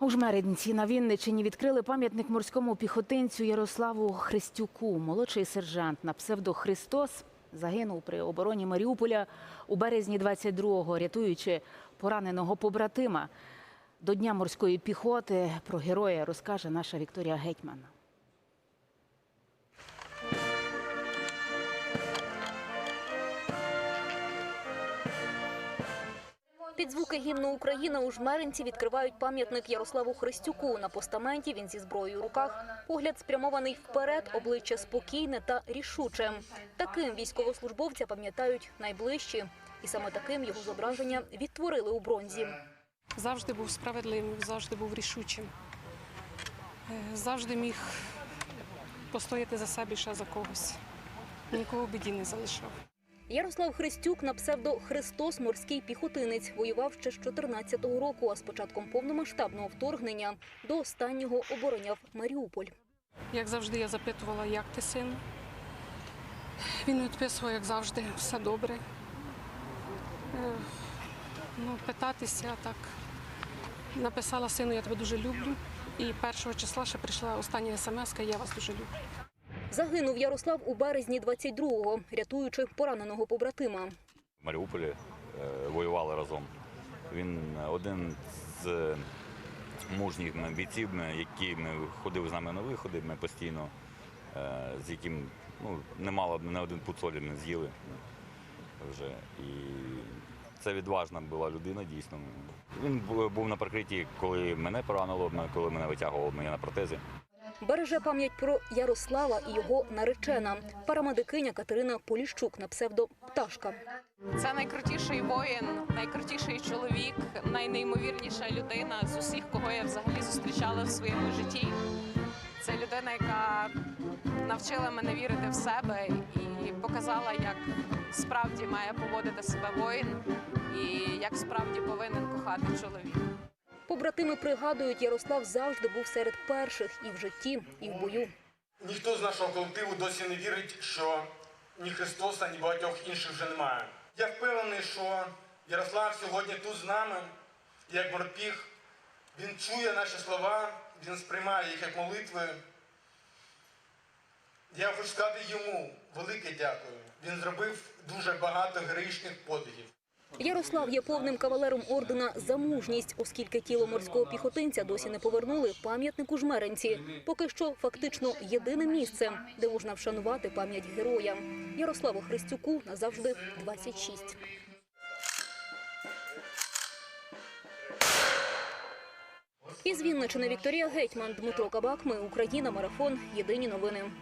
У Жмеринці на Вінничині відкрили пам'ятник морському піхотинцю Ярославу Христюку. Молодший сержант на псевдо Христос загинув при обороні Маріуполя у березні 22-го, рятуючи пораненого побратима. До Дня морської піхоти про героя розкаже наша Вікторія Гетьман. Під звуки гімну України у Жмеринці відкривають пам'ятник Ярославу Христюку. На постаменті він зі зброєю у руках. Погляд спрямований вперед, обличчя спокійне та рішуче. Таким військовослужбовця пам'ятають найближчі. І саме таким його зображення відтворили у бронзі. Завжди був справедливим, завжди був рішучим. Е, Завжди міг постояти за себе ще за когось. Нікого біді не залишав. Ярослав Христюк на псевдо Христос морський піхотинець воював ще з 14-го року, а з початком повномасштабного вторгнення до останнього обороняв Маріуполь. Як завжди, я запитувала, як ти син. Він відписував, як завжди, все добре. Е, Ну, питатися так. Написала сину, я тебе дуже люблю. І першого числа ще прийшла остання смс, я вас дуже люблю. Загинув Ярослав у березні 22-го, рятуючи пораненого побратима. в Маріуполі е, воювали разом. Він один з мужніх бійців, ми ходив з нами на виходи. Ми постійно е, з яким ну, немало не один пуд солі з'їли вже. І це відважна була людина, дійсно. Він був на прикритті, коли мене поранило, коли мене витягувало мене на протезі. Береже пам'ять про Ярослава і його наречена, парамедикиня Катерина Поліщук на псевдо Пташка. Це найкрутіший воїн, найкрутіший чоловік, найнеймовірніша людина з усіх, кого я взагалі зустрічала в своєму житті. Це людина, яка навчила мене вірити в себе і показала, як справді має поводити себе воїн і як справді повинен кохати чоловік. Побратими пригадують, Ярослав завжди був серед перших і в житті, і в бою. Ніхто з нашого колективу досі не вірить, що ні Христоса, ні багатьох інших вже немає. Я впевнений, що Ярослав сьогодні тут з нами, як морпіг. Він чує наші слова, він сприймає їх як молитви. Я хочу сказати йому велике дякую. Він зробив дуже багато героїчних подвигів. Ярослав є повним кавалером ордена за мужність, оскільки тіло морського піхотинця досі не повернули пам'ятник у Жмеринці. Поки що фактично єдине місце, де можна вшанувати пам'ять героя. Ярославу Христюку назавжди 26. Із Вінничини Вікторія Гетьман, Дмитро Кабак. Ми Україна. Марафон. Єдині новини.